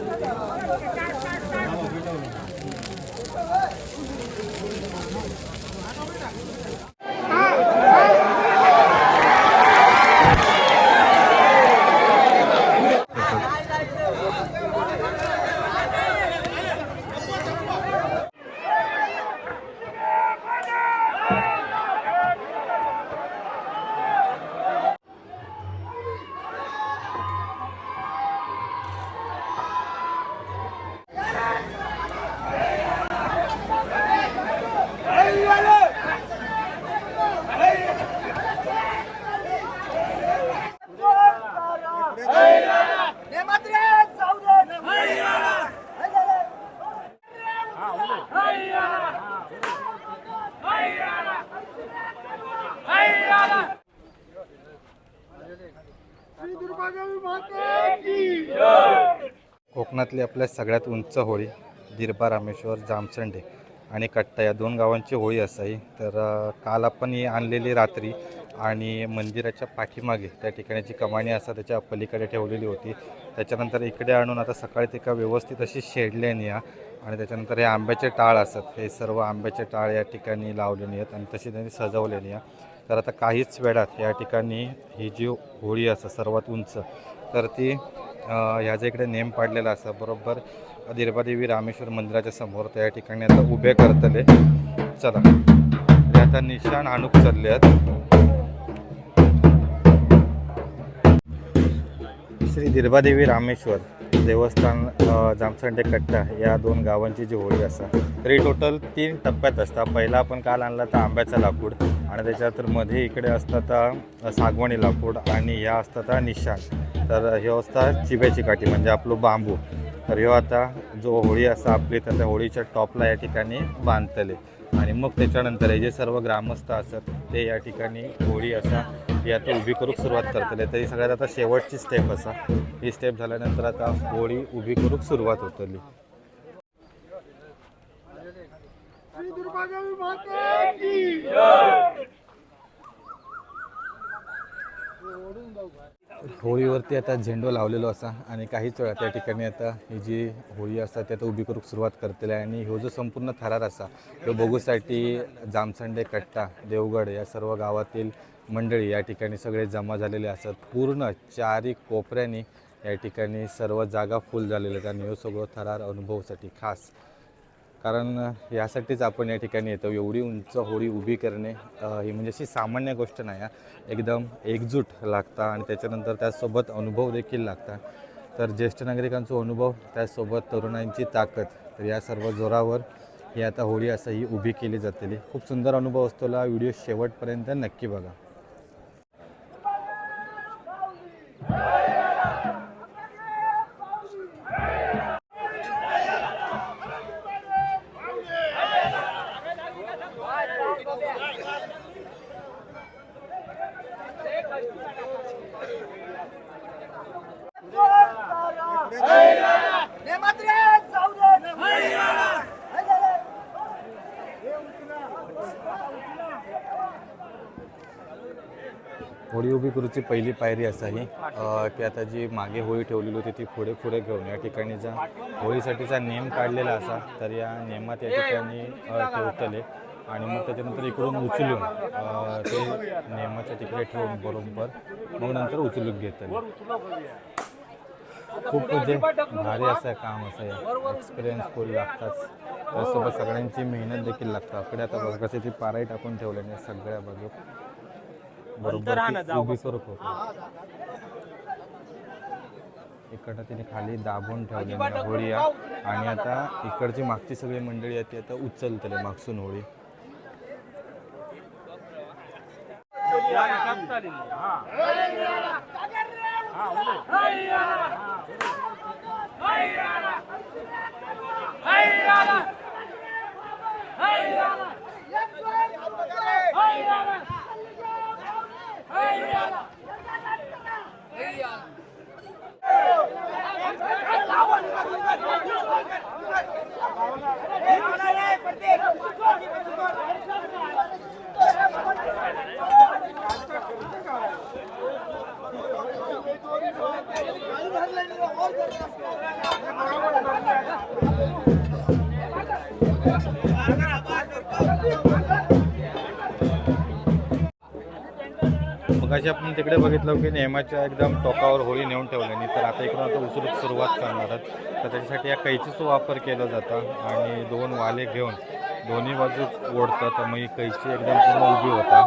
这个是加加加 कोकणातली आपल्या सगळ्यात उंच होळी दिरबा रामेश्वर जामसंडे आणि कट्टा या दोन गावांची होळी असावी. तर काल आपण ही आणलेली रात्री आणि मंदिराच्या पाठीमागे त्या ठिकाणी जी कमाणी असतात त्याच्या पलीकडे ठेवलेली होती. त्याच्यानंतर इकडे आणून आता सकाळी ते का व्यवस्थित अशी शेडल्याने या आणि त्याच्यानंतर हे आंब्याचे टाळ असतात. हे सर्व आंब्याचे टाळ या ठिकाणी लावलेली आहेत आणि तशी त्यांनी सजवलेली आहे. तर आता काहीच वेळात या ठिकाणी ही जी होळी असं सर्वात उंच तर ती ह्याच्या इकडे नेम पाडलेला असा बरोबर? देवी रामेश्वर मंदिराच्या समोर त्या ठिकाणी आता उभे करतले. चला. ते आता निशाण आणूक चालले आहेत श्री देवी रामेश्वर. देवस्थान जामसंडे कट्टा या दोन गावांची जी होळी असा तरी टोटल तीन टप्प्यात असता. पहिला आपण काल आणला तर आंब्याचा लाकूड आणि त्याच्यात मध्ये इकडे असतात सागवणी सागवानी लाकूड आणि ह्या असतात अ, निशाण. तर ह्यो असतात चिब्याची काठी म्हणजे आपलं बांबू. तर ह्यो आता जो होळी असा आपली तर त्या होळीच्या टॉपला या ठिकाणी बांधतले. आणि मग त्याच्यानंतर हे जे सर्व ग्रामस्थ असतात ते या ठिकाणी होळी असा ही आता उभी करूक सुरुवात करतले. तरी सगळ्यात आता शेवटची स्टेप असा. ही स्टेप झाल्यानंतर आता होळी उभी करूक सुरुवात होतली. होळीवरती आता झेंडो लावलेलो असा आणि काहीच वेळा त्या ठिकाणी आता ही जी होळी असतात ती आता उभी करूक सुरुवात करतली आणि ह्यो जो संपूर्ण थरार असा तो बघूसाठी जामसंडे कट्टा देवगड या सर्व गावातील मंडळी या ठिकाणी सगळे जमा झालेले असतात. पूर्ण चारी कोपऱ्याने या ठिकाणी सर्व जागा फुल झालेल्या आहेत आणि ह्यो सगळं थरार अनुभवासाठी खास. कारण यासाठीच आपण या ठिकाणी येतो. एवढी उंच होळी उभी करणे ही म्हणजे अशी सामान्य गोष्ट नाही हा. एकदम एकजूट लागता आणि त्याच्यानंतर त्यासोबत अनुभव देखील लागता. तर ज्येष्ठ नागरिकांचा अनुभव त्यासोबत तरुणांची ताकद तर या सर्व जोरावर ही आता होळी असं ही उभी केली जातेली खूप सुंदर अनुभव असतोला व्हिडिओ शेवटपर्यंत नक्की बघा. Yeah. होळी पहिली पायरी असा ही की आता जी मागे होळी ठेवलेली होती ती पुढे पुढे घेऊन या ठिकाणी जा. होळीसाठीचा नेम काढलेला असा तर या नेमात या ठिकाणी ठेवतले आणि मग त्याच्यानंतर इकडून उचलून ते नेमाच्या तिकडे ठेवून बरोबर मग नंतर उचलून घेतले. खूप म्हणजे भारी असं काम असं आहे. एक्सपिरियन्स फुल लागतात. त्यासोबत सगळ्यांची मेहनत देखील लागतं आपल्या आता बघा कशी ती पाराई टाकून ठेवल्याने सगळ्या बाजू. इकडं तिने खाली दाबून ठेवली होळी आणि आता इकडची मागची सगळी मंडळी आहे ती आता उचलतले मागसून Holi. Hey, Rihanna! Hey, Rihanna! म्हणजे आपण तिकडे बघितलं की नेमाच्या एकदम टोकावर होळी नेऊन ठेवल्याने तर आता इकडून आता उचलूक सुरुवात करणार आहेत. तर त्याच्यासाठी या कैचीचा वापर केला जातो आणि दोन वाले घेऊन दोन्ही बाजू ओढतात. मग ही कैची एकदम पूर्ण उभी होता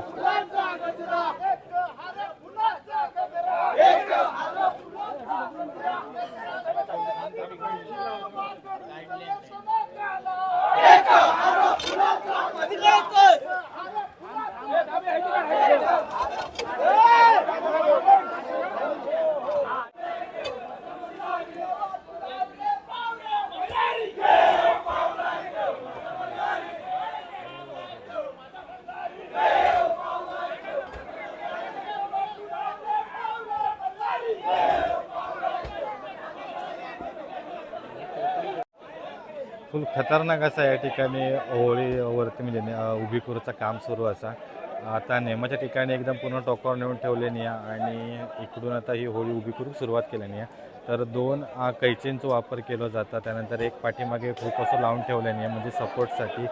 फुल खतरनाक असा या ठिकाणी होळीवरती म्हणजे उभी करूचं काम सुरू असा. आता नेमाच्या ठिकाणी एकदम पूर्ण टोकावर नेऊन ठेवल्याने आणि इकडून आता ही होळी उभी करून सुरुवात केल्याने तर दोन कैचींचा वापर केला जातं. त्यानंतर एक पाठीमागे खूप असं लावून ठेवल्याने म्हणजे सपोर्टसाठी.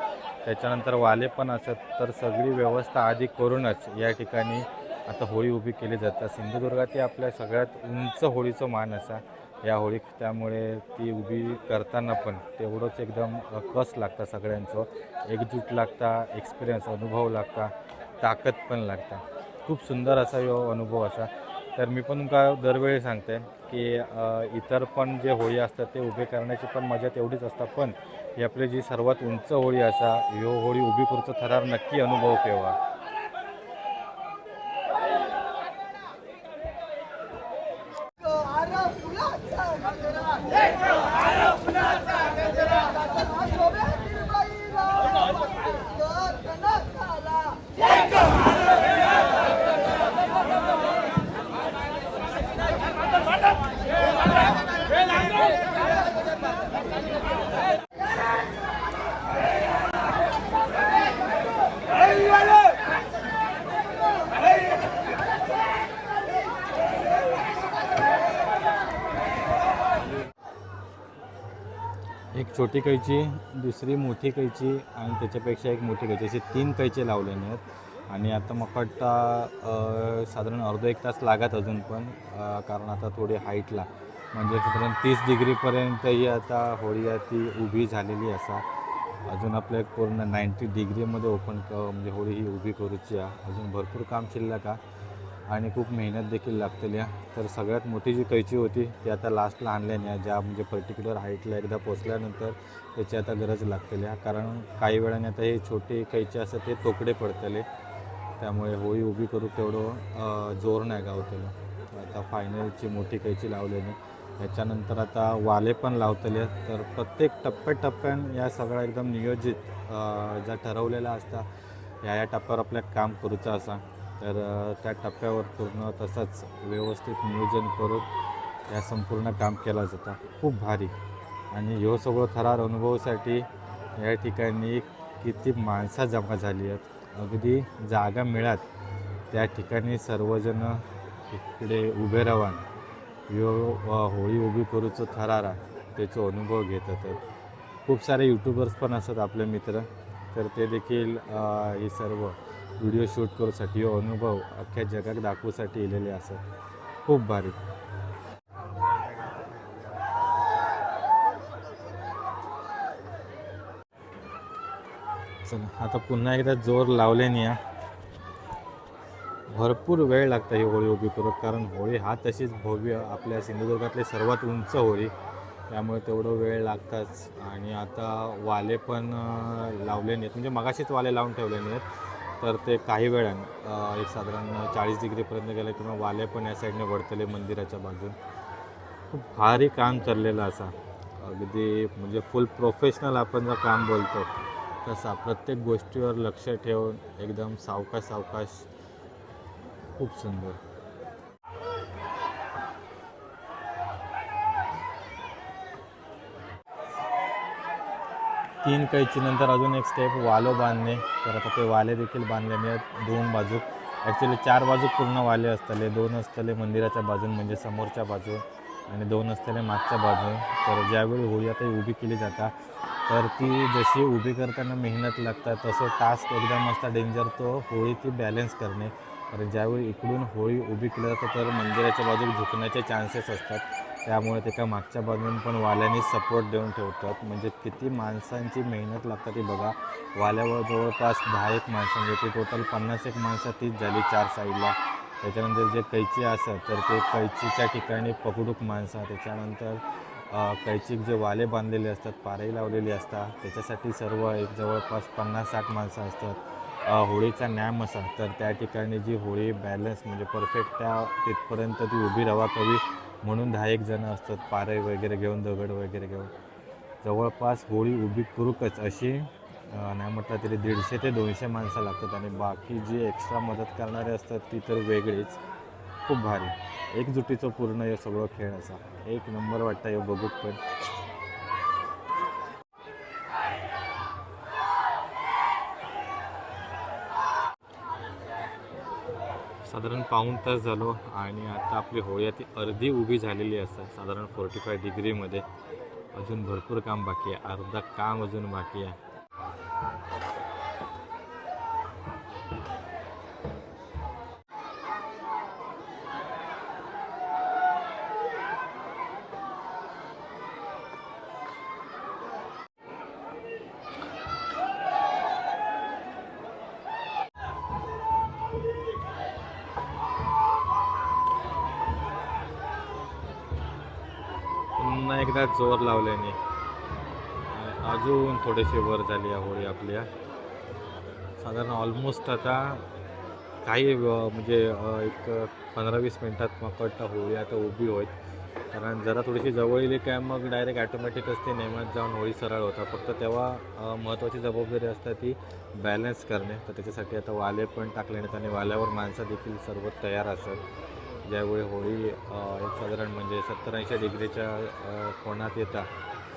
त्याच्यानंतर वाले पण असत तर सगळी व्यवस्था आधी करूनच या ठिकाणी आता होळी उभी केली जातात सिंधुदुर्गात ही आपल्या सगळ्यात उंच होळीचं मान असा. या होळीत त्यामुळे ती उभी करताना पण तेवढंच एकदम कस लागतं सगळ्यांचं. एकजूट लागता एक्सपिरियन्स अनुभव लागता ताकद पण लागता. खूप सुंदर असा यो अनुभव असा. तर मी पण तुमका दरवेळी सांगते की इतर पण जे होळी असतात ते उभे करण्याची पण मजा तेवढीच असतात. पण ही आपली जी सर्वात उंच होळी असा ह्यो होळी उभी करूचा थरार नक्की अनुभव केव्हा? एक छोटी कैची दुसरी मोठी कैची आणि त्याच्यापेक्षा एक मोठी कैची. असे तीन कैचे लावलेले आहेत. आणि आता मग वाटतं साधारण अर्धा एक तास लागत अजून पण कारण आता थोडी हाईटला. म्हणजे साधारण तीस डिग्रीपर्यंत ही आता होळी ती उभी झालेली असा. अजून आपल्या एक पूर्ण नाईन्टी डिग्रीमध्ये ओपन क म्हणजे होळी ही उभी करूची आहे. अजून भरपूर काम शिल्लक का आणि खूप मेहनत देखील लागतेली आहे तर सगळ्यात मोठी जी कैची होती ती आता लास्टला आणल्याने ज्या म्हणजे पर्टिक्युलर हाईटला एकदा पोचल्यानंतर त्याची आता गरज लागतेली आहे कारण काही वेळाने आता हे छोटे कैची असतात ते तोकडे पडतले त्यामुळे होळी उभी करू तेवढं जोर नाही गावतेलं. आता फायनलची मोठी कैची लावल्याने त्याच्यानंतर आता वाले पण लावतले तर प्रत्येक टप्प्याटप्प्यान या सगळ्या एकदम नियोजित ज्या ठरवलेल्या असता या या टप्प्यावर आपल्याला काम करूचं असा. तर त्या टप्प्यावर पूर्ण तसंच व्यवस्थित नियोजन करून या संपूर्ण काम केला जातं. खूप भारी. आणि ह्यो सगळं थरार अनुभवासाठी या ठिकाणी किती माणसं जमा झाली आहेत. अगदी जागा मिळात त्या ठिकाणी सर्वजण इकडे उभे राहून यो होळी उभी करूचो थरारा त्याचो अनुभव घेतात खूप सारे यूट्यूबर्स पण असतात आपले मित्र. तर ते देखील हे सर्व व्हिडिओ शूट करूसाठी हो अनुभव अख्ख्या जगात दाखवूसाठी येलेले असत खूप भारी. चला आता पुन्हा एकदा जोर लावले या. भरपूर वेळ लागता ही होळी उभी करत कारण होळी हा तशीच भव्य आपल्या सिंधुदुर्गातली सर्वात उंच होळी. त्यामुळे तेवढं वेळ लागताच. आणि आता वाले पण लावले नाहीत म्हणजे मगाशीच वाले लावून ठेवले नाहीत तर ते काही वेळानं एक साधारण चाळीस डिग्रीपर्यंत गेलं किंवा वाले पण या साईडने वळतले मंदिराच्या बाजून. खूप भारी काम चाललेलं असा. अगदी म्हणजे फुल प्रोफेशनल आपण जर काम बोलतो तसा प्रत्येक गोष्टीवर लक्ष ठेवून एकदम सावकाश सावकाश खूप सुंदर. तीन कैचीनंतर अजून एक स्टेप वालो बांधणे. तर आता ते वाले देखील बांधलेले आहेत दोन बाजू. ॲक्च्युली चार बाजू पूर्ण वाले असतले. दोन असतले मंदिराच्या बाजून म्हणजे समोरच्या बाजू आणि दोन असतले मागच्या बाजून. तर ज्यावेळी होळी आता उभी केली जाता तर ती जशी उभी करताना मेहनत लागतात तसं टास्क एकदम असता डेंजर तो होळी ती बॅलन्स करणे. कारण ज्यावेळी इकडून होळी उभी केली जातं तर मंदिराच्या बाजूला झुकण्याचे चान्सेस असतात. त्यामुळे त्याच्या मागच्या बाजून पण वाल्याने सपोर्ट देऊन ठेवतात. म्हणजे किती माणसांची मेहनत लागतात ती बघा. वाल्यावर जवळपास दहा एक माणसं म्हणजे ती टोटल पन्नास एक माणसं तीच झाली चार साईडला त्याच्यानंतर जे कैची असतात तर ते कैचीच्या ठिकाणी पकडूक माणसं त्याच्यानंतर कैचीक जे वाले बांधलेले असतात पारही लावलेली असतात. त्याच्यासाठी सर्व एक जवळपास पन्नास साठ माणसं असतात. होळीचा नॅम असा. तर त्या ठिकाणी जी होळी बॅलन्स म्हणजे परफेक्ट त्या तिथपर्यंत ती उभी रवा कवी म्हणून दहा एक जणं असतात पारे वगैरे घेऊन दगड वगैरे घेऊन. जवळपास होळी उभी करूकच अशी नाही म्हटलं तरी दीडशे ते दोनशे माणसं लागतात आणि बाकी जी एक्स्ट्रा मदत करणारे असतात ती तर वेगळीच. खूप भारी. एकजुटीचं पूर्ण हे सगळं खेळ असा. एक नंबर वाटतं हे बघूक पण. साधारण पाऊण तास झालो आणि आता आपली होळी ती अर्धी उभी झालेली असतात साधारण फोर्टी फाय डिग्रीमध्ये अजून भरपूर काम बाकी आहे अर्धा काम अजून बाकी आहे पुन्हा एकदा जोर लावल्याने अजून थोडेसे वर झाली आहे होळी आपल्या. साधारण ऑलमोस्ट आता काही म्हणजे एक पंधरा वीस मिनटात मग वाटतं होळी आता उभी होईल. कारण जरा थोडीशी जवळ येली काय मग डायरेक्ट ॲटोमॅटिक असते नेमात जाऊन होळी सरळ होता फक्त तेव्हा महत्त्वाची जबाबदारी असते ती बॅलन्स करणे. तर त्याच्यासाठी आता वाले पण टाकले नाहीत आणि वाल्यावर माणसं देखील सर्व तयार असतात ज्यावेळी होळी एक साधारण म्हणजे सत्तर ऐंशी डिग्रीच्या कोणात येतात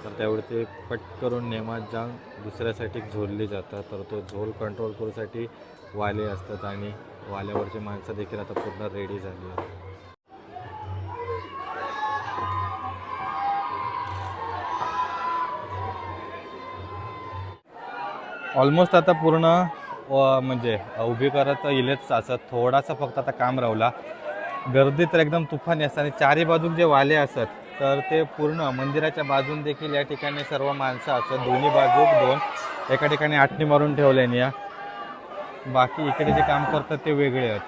तर त्यावेळी ते पट करून नेमात जाऊन दुसऱ्यासाठी झोलली जातात. तर तो झोल कंट्रोल करूसाठी वाले असतात आणि वाल्यावरची माणसं देखील आता पूर्ण रेडी झाली आहेत. ऑलमोस्ट आता पूर्ण म्हणजे उभी करत इलेच असं थोडासा फक्त आता काम रावला गर्दी तर एकदम तुफानी असतात आणि चारी बाजूक जे वाले असत तर ते पूर्ण मंदिराच्या बाजून देखील या ठिकाणी सर्व माणसं असत दोन्ही बाजूक दोन एका ठिकाणी आटणी मारून ठेवल्याने या बाकी इकडे जे काम करतात ते वेगळे आहेत.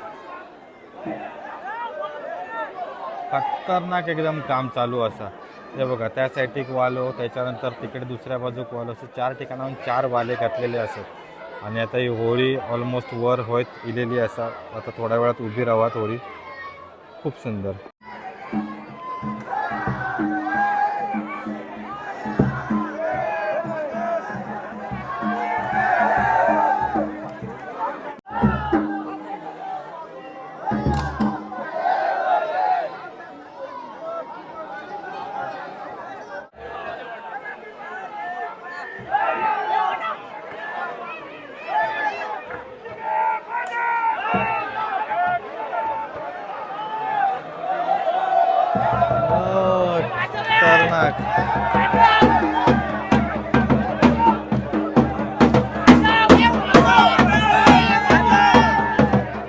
खतरनाक एकदम काम चालू असा. हे बघा त्या साईड एक वालो त्याच्यानंतर तिकडे दुसऱ्या बाजूक वालो असं चार ठिकाणाहून चार वाले घातलेले असत आणि आता ही होळी ऑलमोस्ट वर होत इलेली असा आता थोड्या वेळात उभी राहात होळी. खूप सुंदर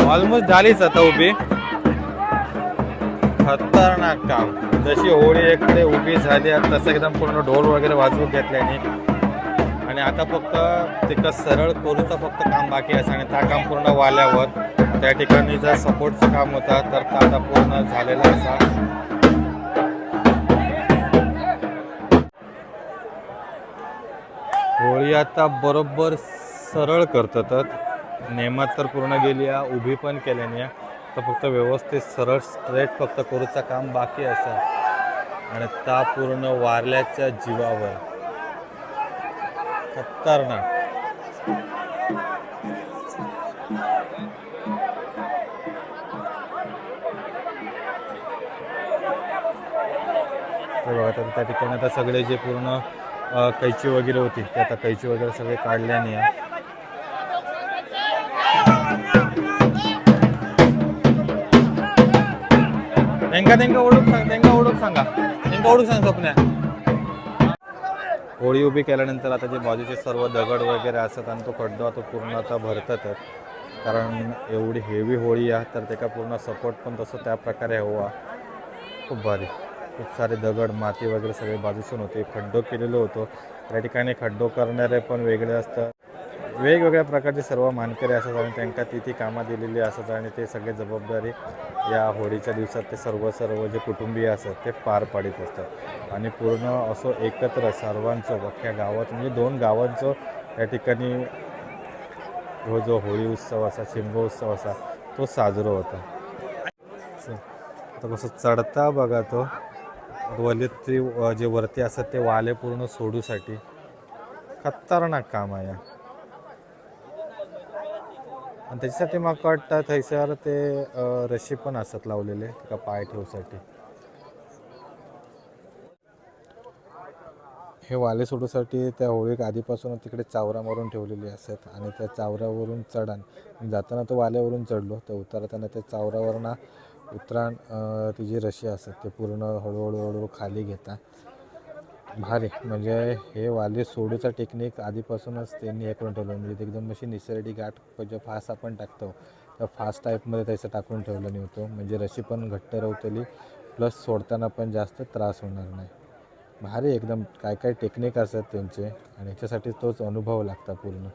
ऑलमोस्ट झालीच आता उभी. खतरनाक काम. जशी होळी इकडे उभी झाली तसं एकदम पूर्ण ढोल वगैरे वाजवून घेतल्याने आणि आता फक्त तिथं सरळ कोरूचं फक्त काम बाकी असं आणि त्या काम पूर्ण वाल्यावर. त्या ठिकाणी जर सपोर्टचं काम होतं तर आता पूर्ण झालेलं असा. होळी आता बरोबर सरळ करतात. नेमात तर पूर्ण गेली आहे उभी पण केल्याने तर फक्त व्यवस्थित सरळ स्ट्रेट फक्त करूचं काम बाकी असा आणि ता पूर्ण वारल्याच्या जीवावर. खतरनाक. तर त्या ठिकाणी आता सगळे जे पूर्ण कैची वगैरे होती. ते आता कैची वगैरे सगळे काढल्याने आहे त्यांका त्यांका ओळख सांग त्यांका ओळख सांगा. त्यांका ओळख सांग स्वप्न्या. होळी उभी केल्यानंतर आता जे बाजूचे सर्व दगड वगैरे असतात आणि तो खड्डा तो पूर्ण आता भरतातच कारण एवढी हेवी होळी आहे तर त्याचा पूर्ण सपोर्ट पण तसं त्या प्रकारे हवा. खूप भारी. खूप सारे दगड माती वगैरे सगळे बाजूसून होते. खड्डो केलेलो होतो. त्या ठिकाणी खड्डो करणारे पण वेगळे असतात. वेगवेगळ्या प्रकारचे सर्व मानकरी असतात आणि त्यांना ती ती कामं दिलेली असतात आणि ते सगळे जबाबदारी या होळीच्या दिवसात ते सर्व सर्व जे कुटुंबीय असतात ते पार पाडित असतात. आणि पूर्ण असं एकत्र सर्वांचं अख्ख्या गावात म्हणजे दोन गावांचं या ठिकाणी हो जो होळी उत्सव असा शिमगोत्सव असा तो साजरा होता. आता कसं चढता बघा तो. वले ते जे वरती असतात ते वाले पूर्ण सोडूसाठी खतरनाक काम आहे. आणि त्याच्यासाठी म्हाका वाटतं थंयसर ते रशी पण असतात लावलेले का पाय ठेवसाठी. हे वाले सोडूसाठी त्या होळीक आधीपासून तिकडे चावरा मारून ठेवलेली असतात आणि त्या चावऱ्यावरून चढण. जाताना तो वाल्यावरून चढलो तर उतरताना त्या चावरावरनं उतराण तिची ती जी रशी असतात ते पूर्ण हळूहळू हळूहळू खाली घेतात भारी. म्हणजे हे वाले सोडूचा टेक्निक आधीपासूनच त्यांनी हे करून ठेवलं. म्हणजे एकदम अशी निसर्डी गाठ जे फास आपण टाकतो त्या फास्ट टाईपमध्ये त्याचं टाकून ठेवलं नव्हतं म्हणजे रशी पण घट्ट रवतली प्लस सोडताना पण जास्त त्रास होणार नाही. भारी एकदम. काय काय टेक्निक असतात त्यांचे आणि याच्यासाठी तोच अनुभव लागता पूर्ण.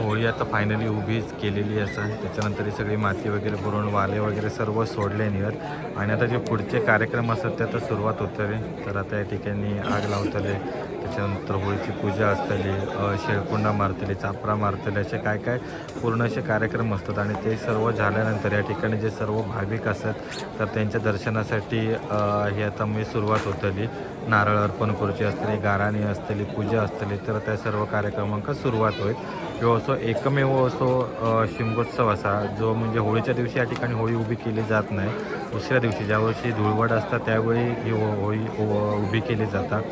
होळी आता फायनली उभीच केलेली असा त्याच्यानंतर ही सगळी माती वगैरे भरून वाले वगैरे सर्व सोडले निघत आणि आता जे पुढचे कार्यक्रम असतात ते आता सुरुवात होतले तर आता या ठिकाणी आग लावतले. त्याच्यानंतर होळीची पूजा असतली शेळकुंडा मारतली चापरा मारतले असे काय काय पूर्ण असे कार्यक्रम असतात. आणि ते सर्व झाल्यानंतर या ठिकाणी जे सर्व भाविक असतात तर त्यांच्या दर्शनासाठी ही आता मी सुरुवात होतली. नारळ अर्पण करूची असतली गाराणी असतली पूजा असतली. तर त्या सर्व कार्यक्रमांक सुरुवात होईल. ह्यो असो एकमेव असो शिमगोत्सव असा जो म्हणजे होळीच्या दिवशी या ठिकाणी होळी उभी केली जात नाही. दुसऱ्या दिवशी ज्या वर्षी धुळवड असतात त्यावेळी ही हो, होळी उभी केली जातात.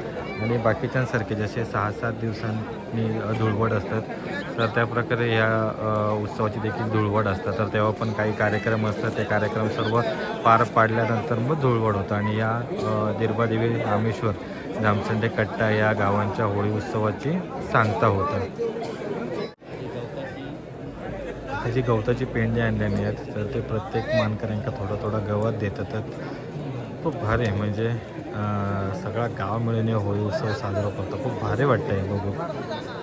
आणि बाकीच्यांसारखे जसे सहा सात दिवसांनी धुळवड असतात तर त्या प्रकारे ह्या उत्सवाची देखील धुळवड असतात. तर तेव्हा पण काही कार्यक्रम असतात. ते कार्यक्रम सर्व पार पाडल्यानंतर मग धुळवड होतं. आणि या दीर्बादेवी रामेश्वर जामसंडे कट्टा या गावांच्या होळी उत्सवाची सांगता होतं त्याची गवताची पेंडी आणल्याने आहेत तर ते प्रत्येक मानकऱ्यांका थोडं थोडं गवत देतात. खूप भारी आहे. म्हणजे सगळा गाव मिळून होळी उत्सव साजरा करतो. खूप भारी वाटतं आहे बघू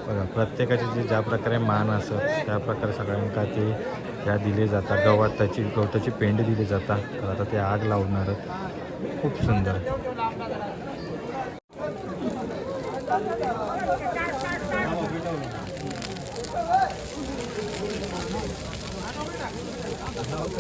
बघा प्रत्येकाचे जे ज्या प्रकारे मान असत त्या प्रकारे सगळ्यांका ते त्या दिले जातात. गवताची गवताची पेंडी दिली जातात. तर आता ते आग लावणार. खूप सुंदर.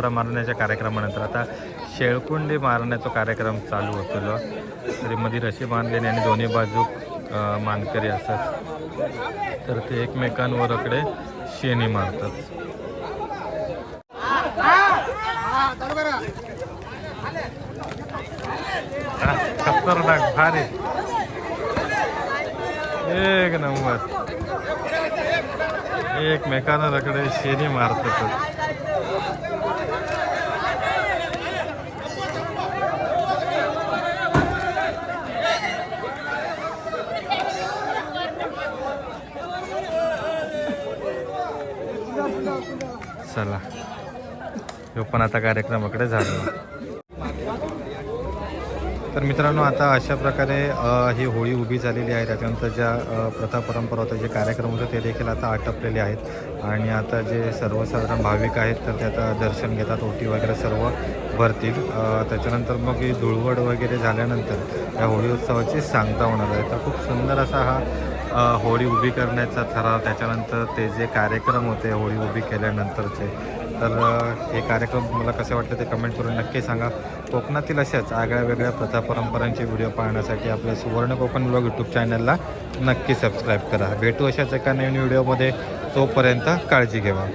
पूर्ण मारण्याच्या कार्यक्रमानंतर आता शेळकुंडी मारण्याचा कार्यक्रम चालू होतो तरी मध्ये रशी बांधलेली आणि दोन्ही बाजू मानकरी असतात तर ते एकमेकांवरकडे शेणी मारतात. खतरनाक भारी. एक नंबर. एकमेकांना रकडे शेणी मारतात चला. ह्यो पण आता कार्यक्रमाकडे झाला. तर मित्रांनो आता अशा प्रकारे ही होळी उभी झालेली आहे. त्याच्यानंतर ज्या प्रथा परंपरा होत्या जे कार्यक्रम होते ते देखील आता आटपलेले आहेत. आणि आता जे सर्वसाधारण भाविक आहेत तर ते आता दर्शन घेतात ओटी वगैरे सर्व भरतील. त्याच्यानंतर मग ही धुळवड वगैरे झाल्यानंतर या होळी उत्सवाची सांगता होणार आहे. तर खूप सुंदर असा हा होळी उभी करण्याचा ठराव त्याच्यानंतर ते जे कार्यक्रम होते होळी उभी केल्यानंतरचे. तर हे कार्यक्रम तुम्हाला कसे वाटले ते कमेंट करून नक्की सांगा. कोकणातील अशाच आगळ्या वेगळ्या प्रथा परंपरांचे व्हिडिओ पाहण्यासाठी आपल्या सुवर्ण कोकण ब्लॉग यूट्यूब चॅनलला नक्की सबस्क्राईब करा. भेटू अशाच एका नवीन व्हिडिओमध्ये तोपर्यंत काळजी घ्यावा